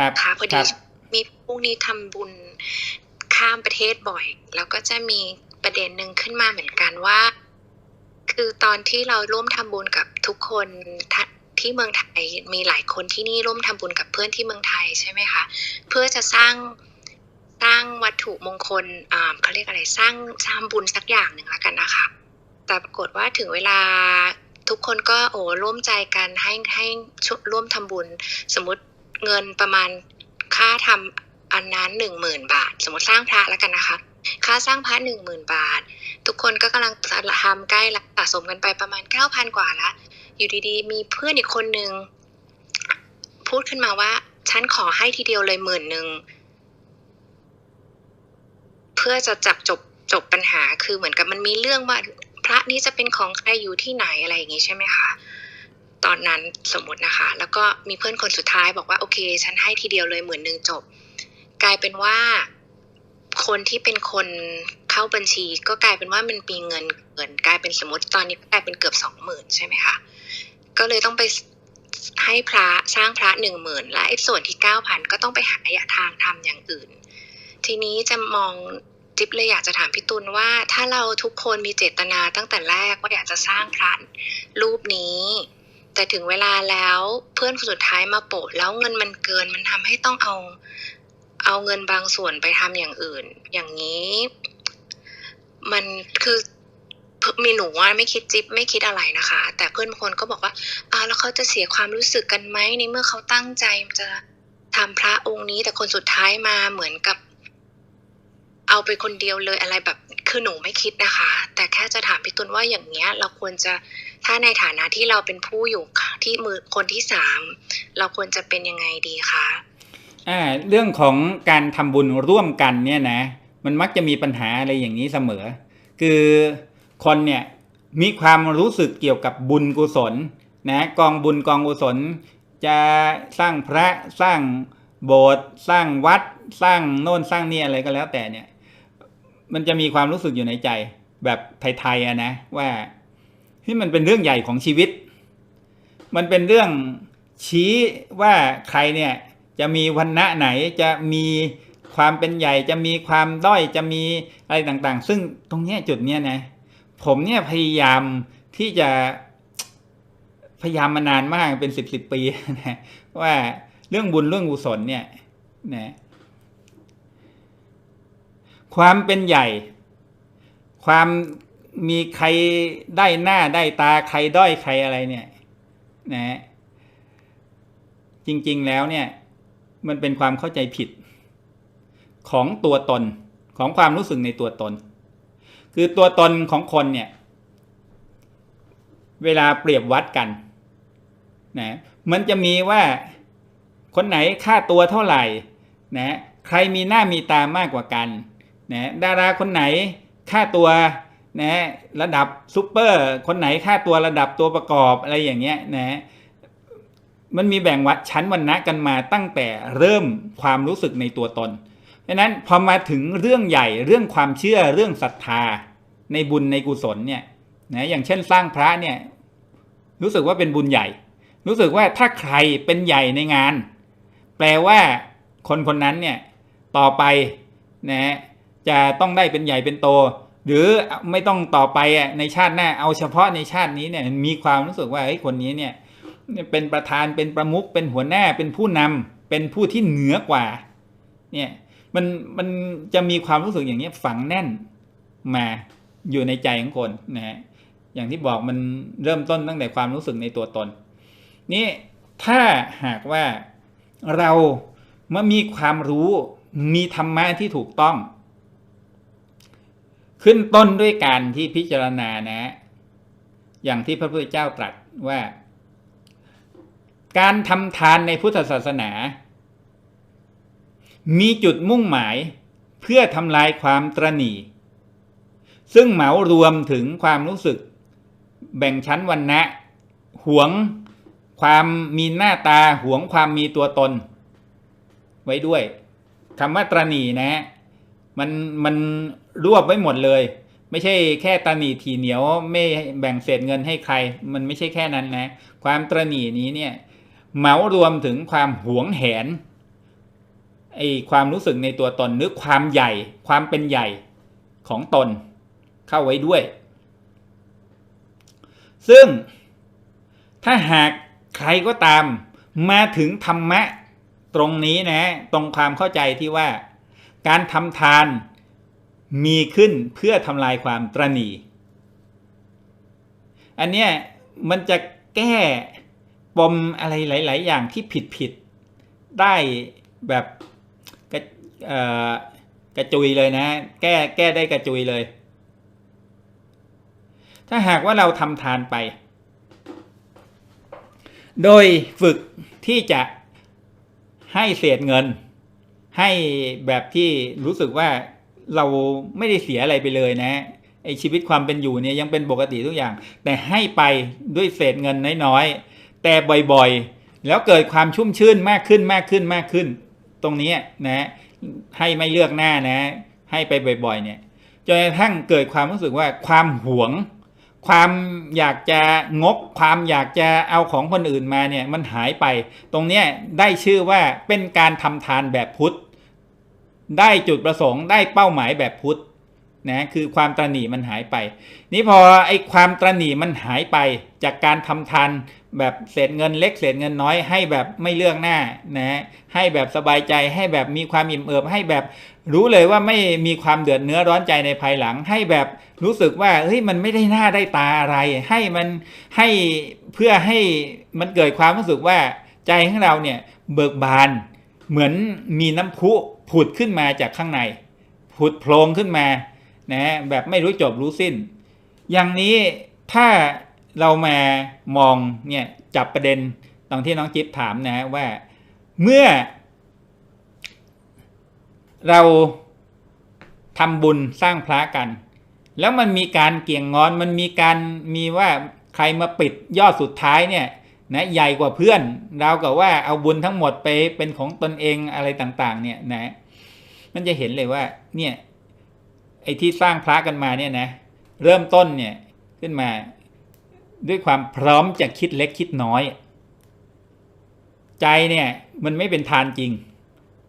ครับค่ะพอคดีรับมีพวกนี้ทำบุญข้ามประเทศบ่อย แล้วก็จะมีประเด็นหนึ่งขึ้นมาเหมือนกันว่า คือตอนที่เราร่วมทำบุญกับทุกคนทะที่เมืองไทยมีหลายคนที่นี่ร่วมทำบุญกับเพื่อนที่เมืองไทยใช่ไหมคะเพื่อจะสร้างสร้างวัตถุมงคลอ่าเขาเรียกอะไรสร้างสร้างบุญสักอย่างหนึ่งแล้วกันนะคะ แต่ปรากฏว่าถึงเวลาทุกคนก็โอ้ร่วมใจกันให้ให้ช่วยร่วมทำบุญ สมมติ เงินประมาณค่าทำอันนั้นหนึ่งหมื่นบาท สมมติสร้างพระแล้วกันนะคะ ค่าสร้างพระหนึ่งหมื่นบาท ทุกคนก็กำลังทำใกล้ละสะสมกันไปประมาณเก้าพันกว่าละ อยู่ดีๆ มีเพื่อนอีกคนนึงพูดขึ้นมาว่า ฉันขอให้ทีเดียวเลยหมื่นหนึ่งเพื่อจะจับจบจบปัญหาคือเหมือนกับมันมีเรื่องว่าพระนี้จะเป็นของใครอยู่ที่ไหนอะไรอย่างงี้ใช่ไหมคะ ตอนนั้นสมมตินะคะ แล้วก็มีเพื่อนคนสุดท้ายบอกว่าโอเค ฉันให้ทีเดียวเลยหมื่นหนึ่งจบ กลายเป็นว่าคนที่เป็นคนเข้าบัญชี ก็กลายเป็นว่ามันมีเงินเกินกลายเป็นสมมติตอนนี้กลายเป็นเกือบสองหมื่นใช่ไหมคะก็เลยต้องไปให้พระสร้างพระหนึ่งหมื่นและไอ้ส่วนที่เก้าพันก็ต้องไปหาทางทำอย่างอื่น ทีนี้จะมองจิ๊บเลยอยากจะถามพี่ตุลว่า ถ้าเราทุกคนมีเจตนาตั้งแต่แรกว่าอยากจะสร้างพระรูปนี้ แต่ถึงเวลาแล้วเพื่อนคนสุดท้ายมาโปะแล้วเงินมันเกินมันทำให้ต้องเอา เอาเงินบางส่วนไปทำอย่างอื่น อย่างนี้ มันคือมีหนูว่าไม่คิดจิ๊บไม่คิดอะไรนะคะ แต่เพื่อนบางคนก็บอกว่าอ้าวแล้วเขาจะเสียความรู้สึกกันไหมในเมื่อเขาตั้งใจจะทำพระองค์นี้ แต่คนสุดท้ายมาเหมือนกับ เอาไปคนเดียวเลยอะไรแบบ คือหนูไม่คิดนะคะ แต่แค่จะถามพี่ตุลว่าอย่างเนี้ย เราควรจะ ถ้าในฐานะที่เราเป็นผู้อยู่ที่มือคนที่สามเราควรจะเป็นยังไงดีคะอ่าเรื่องของการทำบุญร่วมกันเนี่ยนะ มันมักจะมีปัญหาอะไรอย่างนี้เสมอ คือคนเนี่ยมีความรู้สึกเกี่ยวกับบุญกุศลนะกองบุญกองกุศล จะสร้างพระสร้างโบสถ์สร้างวัดสร้างโน่นสร้างนี่อะไรก็แล้วแต่เนี่ย มันจะมีความรู้สึกอยู่ในใจแบบไทยๆอะนะว่า ที่มันเป็นเรื่องใหญ่ของชีวิต มันเป็นเรื่องชี้ว่าใครเนี่ยจะมีวันณะไหนจะมีความเป็นใหญ่จะมีความด้อยจะมีอะไรต่างๆ ซึ่งตรงเนี้ยจุดเนี้ยนะผมเนี่ยพยายามที่จะพยายามมานานมากเป็นสิบสิบปีนะว่าเรื่องบุญเรื่องกุศลเนี่ยนะความเป็นใหญ่ ความ มีใครได้หน้าได้ตาใครด้อยใครอะไรเนี่ยนะจริงๆแล้วเนี่ยมันเป็นความเข้าใจผิด ของตัวตนของความรู้สึกในตัวตน คือตัวตนของคนเนี่ย เวลาเปรียบวัดกันนะมันจะมีว่าคนไหนค่าตัวเท่าไหร่นะใครมีหน้ามีตามากกว่ากันนะดาราคนไหนค่าตัว นะระดับซูเปอร์ คนไหนค่าตัวระดับตัวประกอบอะไรอย่างเงี้ยนะมันมีแบ่งวัดชั้นวรรณะกันมาตั้งแต่เริ่มความรู้สึกในตัวตนเพราะนั้นพอมาถึงเรื่องใหญ่เรื่องความเชื่อเรื่องศรัทธาในบุญในกุศลเนี่ยนะอย่างเช่นสร้างพระเนี่ยรู้สึกว่าเป็นบุญใหญ่ รู้สึกว่าถ้าใครเป็นใหญ่ในงาน แปลว่าคนคนนั้นเนี่ยต่อไปนะจะต้องได้เป็นใหญ่เป็นโต หรือไม่ต้องต่อไปอะในชาติหน้าเอาเฉพาะในชาตินี้เนี่ยมีความรู้สึกว่าเฮ้คนนี้เนี่ยเป็นประธานเป็นประมุขเป็นหัวหน้าเป็นผู้นำเป็นผู้ที่เหนือกว่าเนี่ยมันมันจะมีความรู้สึกอย่างนี้ฝังแน่นมาอยู่ในใจของคนนะฮะอย่างที่บอกมันเริ่มต้นตั้งแต่ความรู้สึกในตัวตน นี่ถ้าหากว่าเราเมื่อมีความรู้มีธรรมะที่ถูกต้อง ขึ้นต้นด้วยการที่พิจารณานะ อย่างที่พระพุทธเจ้าตรัสว่า การทำทานในพุทธศาสนา มีจุดมุ่งหมายเพื่อทำลายความตรณี ซึ่งเหมารวมถึงความรู้สึก แบ่งชั้นวันนะหวงความมีหน้าตาหวงความมีตัวตน ไว้ด้วยคำว่าตรณีนะ มันมันรวบไว้หมดเลย ไม่ใช่แค่ตรณีทีเหนียวไม่แบ่งเศษเงินให้ใคร มันไม่ใช่แค่นั้นนะ ความตรณีนี้เนี่ยเหมารวมถึงความหวงแหนไอความรู้สึกในตัวตนหรือความใหญ่ความเป็นใหญ่ของตนเข้าไว้ด้วย ซึ่งถ้าหากใครก็ตามมาถึงธรรมะตรงนี้นะ ตรงความเข้าใจที่ว่า การทำทานมีขึ้นเพื่อทำลายความตรณีอันเนี้ยมันจะแก้ปมอะไรหลาย ๆ อย่างที่ผิดผิดได้แบบกระกระจุยเลยนะ แก้แก้ได้กระจุยเลย ถ้าหากว่าเราทำทานไป โดยฝึกที่จะให้เศษเงิน ให้แบบที่รู้สึกว่าเราไม่ได้เสียอะไรไปเลยนะไอชีวิตความเป็นอยู่เนี่ยยังเป็นปกติทุกอย่าง แต่ให้ไปด้วยเศษเงินน้อยๆแต่บ่อยๆ แล้วเกิดความชุ่มชื่นมากขึ้นมากขึ้นมากขึ้น ตรงนี้นะให้ไม่เลือกหน้านะ ให้ไปบ่อยๆ เนี่ยจนกระทั่งเกิดความรู้สึกว่าความหวง ความอยากจะงก ความอยากจะเอาของคนอื่นมาเนี่ยมันหายไป ตรงนี้ได้ชื่อว่าเป็นการทำทานแบบพุทธ ได้จุดประสงค์ได้เป้าหมายแบบพุทธนะคือความตระหนี่มันหายไป นี่พอไอ้ความตระหนี่มันหายไปจากการทำทานแบบเศษเงินเล็กเศษเงินน้อยให้แบบไม่เลือกหน้านะให้แบบสบายใจให้แบบมีความอิ่มเอิบให้แบบรู้เลยว่าไม่มีความเดือดเนื้อร้อนใจในภายหลัง ให้แบบรู้สึกว่าเฮ้ยมันไม่ได้หน้าได้ตาอะไร ให้มันให้เพื่อให้มันเกิดความรู้สึกว่าใจของเราเนี่ยเบิกบานเหมือนมีน้ำพุ ผุดขึ้นมาจากข้างใน ผุดโพลงขึ้นมานะแบบไม่รู้จบรู้สิ้น อย่างนี้ถ้าเรามามองเนี่ยจับประเด็นตรงที่น้องจิ๊บถามนะว่าเมื่อ เราทำบุญสร้างพระกัน แล้วมันมีการเกี่ยงงอนมันมีการมีว่าใครมาปิดยอดสุดท้ายเนี่ย นะใหญ่กว่าเพื่อนเรากับว่าเอาบุญทั้งหมดไปเป็นของตนเองอะไรต่างๆ เนี่ยนะ มันจะเห็นเลยว่า เนี่ยไอ้ที่สร้างพระกันมาเนี่ยนะ เริ่มต้นเนี่ยขึ้นมาด้วยความพร้อมจะคิดเล็กคิดน้อย ใจเนี่ยมันไม่เป็นทานจริง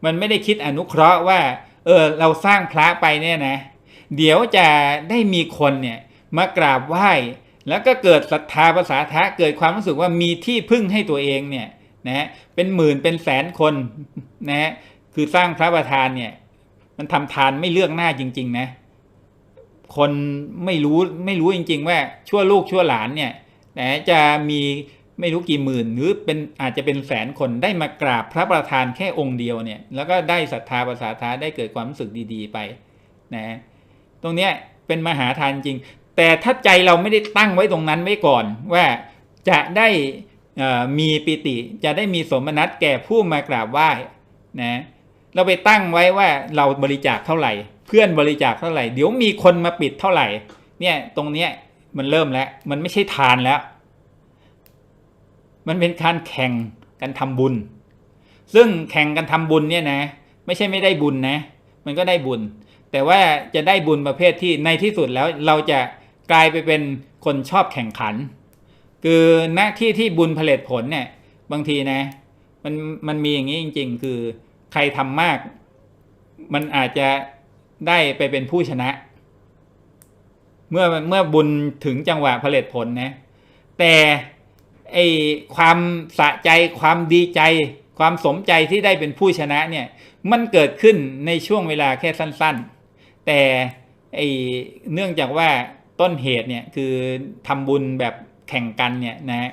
มันไม่ได้คิดอนุเคราะห์ว่า เออเราสร้างพระไปเนี่ยนะ เดี๋ยวจะได้มีคนเนี่ยมากราบไหว้ แล้วก็เกิดศรัทธาภาษาทะเกิดความรู้สึกว่ามีที่พึ่งให้ตัวเองเนี่ยนะเป็นหมื่นเป็นแสนคนนะฮะคือสร้างพระประธานเนี่ย มันทำทานไม่เลือกหน้าจริง ๆ นะ คนไม่รู้ไม่รู้จริง ๆ ว่าชั่วลูกชั่วหลานเนี่ยนะจะมีไม่รู้กี่หมื่นหรือเป็นอาจจะเป็นแสนคนได้มากราบพระประธานแค่องค์เดียวเนี่ย แล้วก็ได้ศรัทธาภาษาทาได้เกิดความรู้สึกดี ๆ ไปนะตรงเนี้ยเป็นมหาทานจริง แต่ถ้าใจเราไม่ได้ตั้งไว้ตรงนั้นไว้ก่อน ว่าจะได้มีปิติ จะได้มีสมนัตแก่ผู้มากราบไหว้นะเราไปตั้งไว้ว่าเราบริจาคเท่าไหร่ เพื่อนบริจาคเท่าไหร่ เดี๋ยวมีคนมาปิดเท่าไหร่ เนี่ยตรงเนี้ยมันเริ่มแล้ว มันไม่ใช่ทานแล้ว มันเป็นการแข่งกันทำบุญ ซึ่งแข่งกันทำบุญเนี่ยนะ ไม่ใช่ไม่ได้บุญนะ มันก็ได้บุญ แต่ว่าจะได้บุญประเภทที่ในที่สุดแล้วเราจะ กลายไปเป็นคนชอบแข่งขัน คือหน้าที่ที่บุญผลิตผลเนี่ยบางทีนะมันมันมีอย่างนี้จริง ๆ คือใครทำมาก มันอาจจะได้ไปเป็นผู้ชนะ เมื่อเมื่อบุญถึงจังหวะผลิตผลนะแต่ไอความสะใจความดีใจ ความสมใจที่ได้เป็นผู้ชนะเนี่ยมันเกิดขึ้นในช่วงเวลาแค่สั้น ๆ แต่ไอเนื่องจากว่า ต้นเหตุเนี่ยคือทำบุญแบบแข่งกันเนี่ยนะ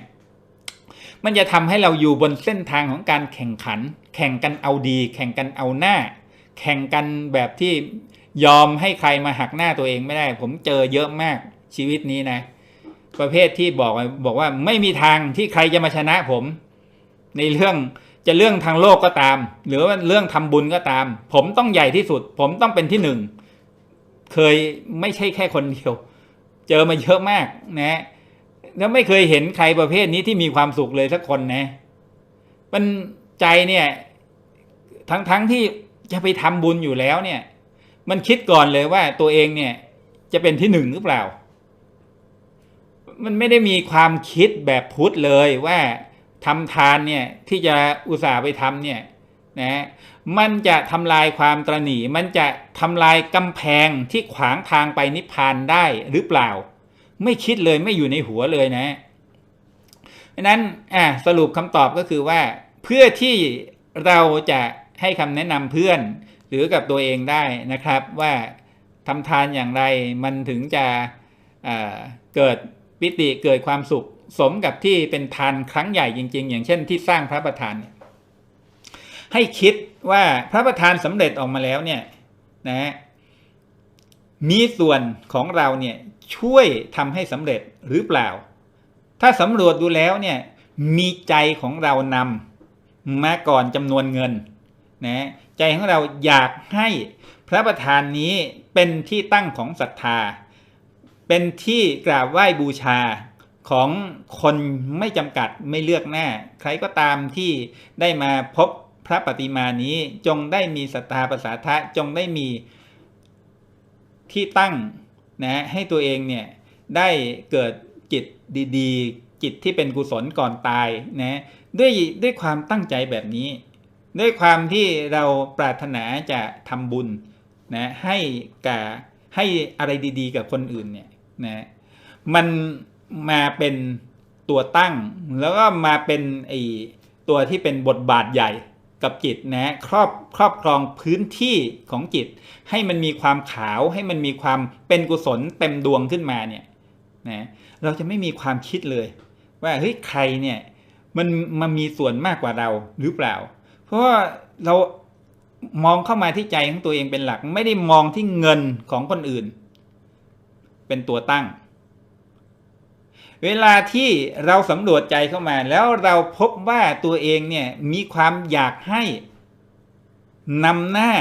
มันจะทำให้เราอยู่บนเส้นทางของการแข่งขัน แข่งกันเอาดี แข่งกันเอาหน้า แข่งกันแบบที่ยอมให้ใครมาหักหน้าตัวเองไม่ได้ ผมเจอเยอะมากชีวิตนี้นะ ประเภทที่บอกบอกว่าไม่มีทางที่ใครจะมาชนะผม ในเรื่องจะเรื่องทางโลกก็ตาม หรือว่าเรื่องทำบุญก็ตาม ผมต้องใหญ่ที่สุด ผมต้องเป็นที่หนึ่งเคยไม่ใช่แค่คนเดียว เจอมาเยอะมากนะแล้วไม่เคยเห็นใครประเภทนี้ที่มีความสุขเลยสักคนนะ มันใจเนี่ยทั้งทั้งที่จะไปทำบุญอยู่แล้วเนี่ย มันคิดก่อนเลยว่าตัวเองเนี่ยจะเป็นที่หนึ่งหรือเปล่า มันไม่ได้มีความคิดแบบพุทธเลยว่าทำทานเนี่ยที่จะอุตส่าห์ไปทำเนี่ย นะมันจะทำลายความตระหนี่มันจะทำลายกำแพงที่ขวางทางไปนิพพานได้หรือเปล่า ไม่คิดเลยไม่อยู่ในหัวเลยนะนั้นอะสรุปคำตอบก็คือว่า เพื่อที่เราจะให้คำแนะนำเพื่อนหรือกับตัวเองได้นะครับ ว่าทำทานอย่างไรมันถึงจะเอ่อเกิดปิติเกิดความสุขสมกับที่เป็นทานครั้งใหญ่จริง ๆ อย่างเช่นที่สร้างพระประธานเนี่ย ให้คิดว่าพระประธานสำเร็จออกมาแล้วเนี่ยนะฮะมีส่วนของเราเนี่ยช่วยทำให้สำเร็จหรือเปล่า ถ้าสำรวจดูแล้วเนี่ยมีใจของเรานำมาก่อนจำนวนเงินนะใจของเราอยากให้พระประธานนี้เป็นที่ตั้งของศรัทธา เป็นที่กราบไหว้บูชาของคนไม่จำกัดไม่เลือกหน้า ใครก็ตามที่ได้มาพบ พระปฏิมานี้จงได้มีศรัทธาประสาทะจงได้มีที่ตั้งนะให้ตัวเองเนี่ยได้เกิดจิตดีๆ จิตที่เป็นกุศลก่อนตายนะด้วยด้วยความตั้งใจแบบนี้ ด้วยความที่เราปรารถนาจะทำบุญนะให้กับให้อะไรดีๆ กับคนอื่นเนี่ยนะมันมาเป็นตัวตั้งแล้วก็มาเป็นไอตัวที่เป็นบทบาทใหญ่ กับจิตนะครอบครอบครองพื้นที่ของจิต ให้มันมีความขาวให้มันมีความเป็นกุศลเต็มดวงขึ้นมาเนี่ยนะเราจะไม่มีความคิดเลย ว่าเฮ้ยใครเนี่ยมันมันมีส่วนมากกว่าเราหรือเปล่า เพราะว่าเรามองเข้ามาที่ใจของตัวเองเป็นหลัก ไม่ได้มองที่เงินของคนอื่น เป็นตัวตั้ง เวลาที่เราสำรวจใจเข้ามา แล้วเราพบว่าตัวเองเนี่ยมีความอยากให้นำหน้า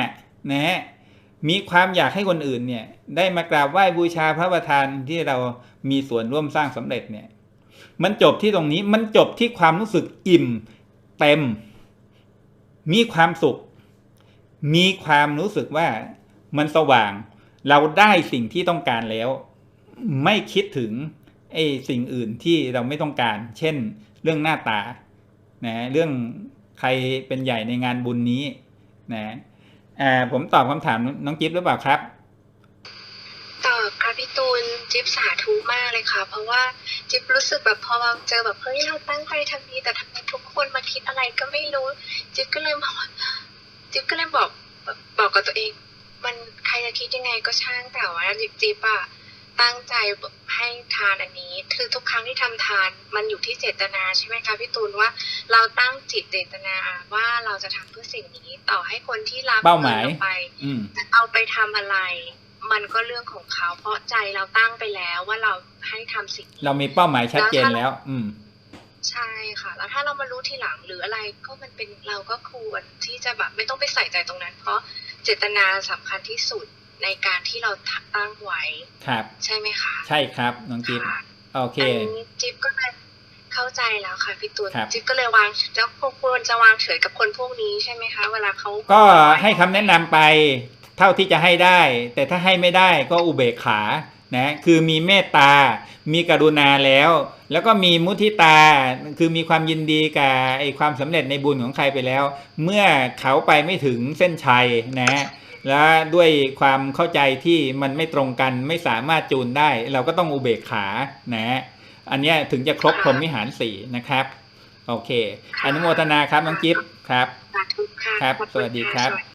นะฮะมีความอยากให้คนอื่นเนี่ยได้มากราบไหว้บูชาพระประธานที่เรามีส่วนร่วมสร้างสำเร็จเนี่ยมันจบที่ตรงนี้มันจบที่ความรู้สึกอิ่มเต็ม มีความสุข มีความรู้สึกว่ามันสว่าง เราได้สิ่งที่ต้องการแล้ว ไม่คิดถึง ไอ้สิ่งอื่นที่เราไม่ต้องการ เช่น เรื่องหน้าตานะเรื่องใครเป็นใหญ่ในงานบุญนี้นะอ่าผมตอบคำถามน้องจิ๊บหรือเปล่าครับตอบค่ะพี่ตูนจิ๊บสาธุมากเลยค่ะ เพราะว่าจิ๊บรู้สึกแบบพอเราเจอแบบเฮ้ยเราตั้งใจทำดีแต่ทำไมทุกคนมาคิดอะไรก็ไม่รู้ จิ๊บก็เลยบอกจิ๊บก็เลยบอกบอกกับตัวเอง มันใครจะคิดยังไงก็ช่างแต่ว่าจิ๊บจิ๊บอะตั้งใจ ให้ทานอันนี้ คือทุกครั้งที่ทำทานมันอยู่ที่เจตนาใช่ไหมคะพี่ตูนว่าเราตั้งจิตเจตนาว่าเราจะทำเพื่อสิ่งนี้ ต่อให้คนที่รับเป้าหมายงินรไปอืมเอาไปทำอะไร มันก็เรื่องของเขา เพราะใจเราตั้งไปแล้วว่าเราให้ทำสิ่งนี้เรามีเป้าหมายชัดเจนแล้ว อืมใช่ค่ะ แล้วถ้าเรามารู้ทีหลังหรืออะไรก็มันเป็นเราก็ควรที่จะแบบไม่ต้องไปใส่ใจตรงนั้น เพราะเจตนาสำคัญที่สุด ในการที่เราตั้งไว้ครับใช่ไหมคะ ใช่ครับน้องจิ๊บค่ะโอเคอันนี้จิ๊บก็เลยเข้าใจแล้วค่ะพี่ตูนครับจิ๊บก็เลยวางจะควรจะวางเฉยกับคนพวกนี้ใช่ไหมคะ เวลาเขาก็ให้คำแนะนำไปเท่าที่จะให้ได้ แต่ถ้าให้ไม่ได้ก็อุเบกขานะคือมีเมตตา มีกรุณาแล้ว แล้วก็มีมุทิตา คือมีความยินดีกับไอ้ความสำเร็จในบุญของใครไปแล้ว เมื่อเขาไปไม่ถึงเส้นชัยนะ และด้วยความเข้าใจที่มันไม่ตรงกันไม่สามารถจูนได้ เราก็ต้องอุเบกขานะอันนี้ถึงจะครบพรหมวิหารสี่นะครับ โอเค อนุโมทนาครับน้องจิ๊บครับ ครับ สวัสดีครับ